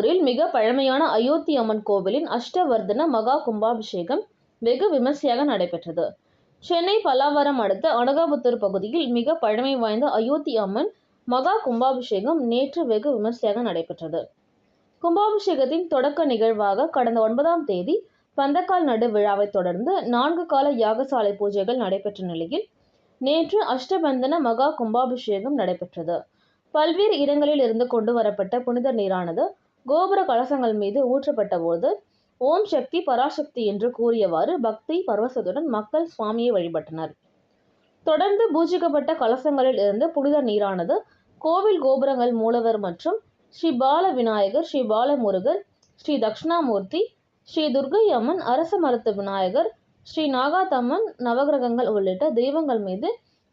கோயம்புத்தூரில் மிக பழமையான அயோத்தி அம்மன் கோவிலின் அஷ்டவர்தன மகா கும்பாபிஷேகம் வெகு விமர்சையாக நடைபெற்றது. சென்னை பல்லாவரம் அடுத்த அனகாபுத்தூர் பகுதியில் மிக பழமை வாய்ந்த அயோத்தி அம்மன் மகா கும்பாபிஷேகம் நேற்று வெகு விமர்சையாக நடைபெற்றது. கும்பாபிஷேகத்தின் தொடக்க நிகழ்வாக கடந்த ஒன்பதாம் தேதி பந்தக்கால் நடு விழாவை தொடர்ந்து நான்கு கால யாகசாலை பூஜைகள் நடைபெற்ற நிலையில் நேற்று அஷ்டபந்தன மகா கும்பாபிஷேகம் நடைபெற்றது. பல்வேறு இடங்களில் இருந்து கொண்டு வரப்பட்ட புனித நீரானது கோபுர கலசங்கள் மீது ஊற்றப்பட்ட போது ஓம் சக்தி பராசக்தி என்று கூறியவாறு பக்தி பரவசத்துடன் மக்கள் சுவாமியை வழிபட்டனர். தொடர்ந்து பூஜிக்கப்பட்ட கலசங்களில் இருந்து புனித நீரானது கோவில் கோபுரங்கள் மூலவர் மற்றும் ஸ்ரீ பால விநாயகர் ஸ்ரீ பாலமுருகர் ஸ்ரீ தக்ஷணாமூர்த்தி ஸ்ரீ துர்கை அம்மன் அரச மரத்து விநாயகர் ஸ்ரீ நாகாத்தம்மன் நவகிரகங்கள் உள்ளிட்ட தெய்வங்கள் மீது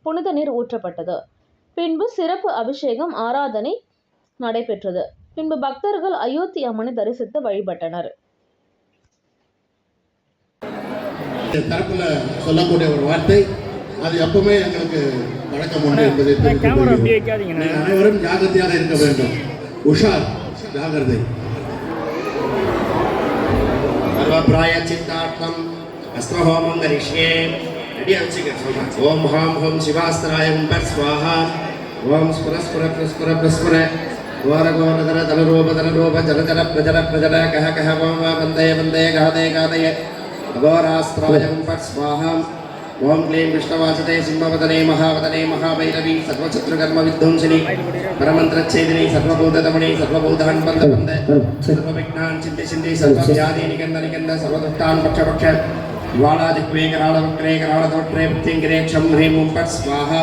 புனித நீர் ஊற்றப்பட்டது. பின்பு சிறப்பு அபிஷேகம் ஆராதனை நடைபெற்றது. பின்பு பக்தர்கள் அயோத்தி அம்மனை தரிசித்து வழிபட்டனர். தரப்புல சொல்லக்கூடிய ஒரு வார்த்தை அது எப்பவுமே எங்களுக்கு வழக்கம் அனைவரும் ஜாகிரதையாக இருக்க வேண்டும். உஷார் ஜாகிரதை சர்வபிராய சித்தார்த்தம் அஸ்வஹோமம் கரிஷ்யே. ரெடி வச்சுக்க ஓம் ஹாம் ஹோம் சிவாஸ்திராயம் பர் ஸ்வாஹா. ஓம் ஸ்புர ஸ்புர பிரஸ்புர பிரஸ்புர घोरघोरधर धनरूप धनरूप जल जल प्रजल प्रजल कह कह वां वा वन्दे वन्दे गादे गादय अघोरास्त्राय हुं पर् स्वाहा ॐ क्लीं विष्णवासते सिंहवदने महावदने महाभैरवी सर्वशत्रुकर्म विध्वंसिनी परमन्त्रच्छेदिनी सर्वभूतदमणि सर्वभूतान् बन्ध बन्ध सर्वविघ्नान् चिन्ति चिन्ति सर्वव्याधि निकन्द निकन्द सर्वदुष्टान् पक्ष पक्ष ज्वालादिक्वे कराळवक्रे कराळतोट्रे प्रत्यङ्गिरे क्षं ह्रीं हुं पट् स्वाहा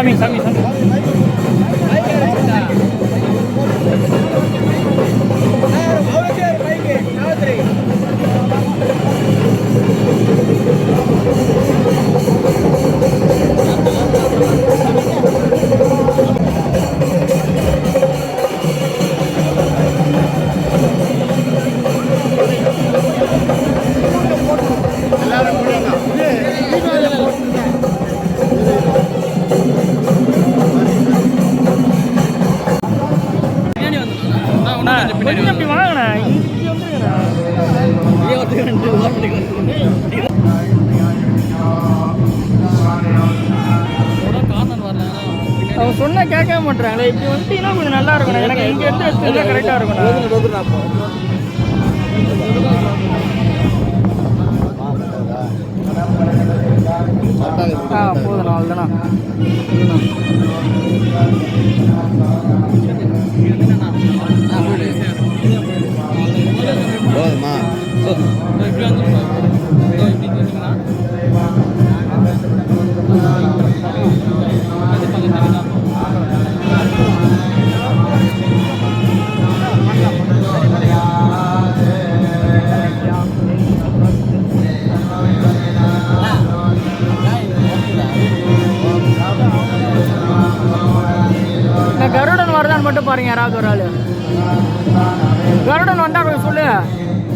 Sammy, Sammy, Sammy. கொஞ்சம் அப்படி வாங்கண்ணே இங்கே வந்துருங்கண்ணே அவங்க சொன்ன கேட்க மாட்டாங்களே இப்படி வந்துட்டீங்கன்னா கொஞ்சம் நல்லா இருக்கணும் எனக்கு இங்கே எடுத்து வச்சுருந்தா கரெக்டாக இருக்கணும் ஆ போதும் அவ்வளோதானா ஸோ இப்படி கருடன் வருதான் மட்டும் பாருங்க யாராவது ஒரு ஆள். கருடன் வந்தா சொல்லு.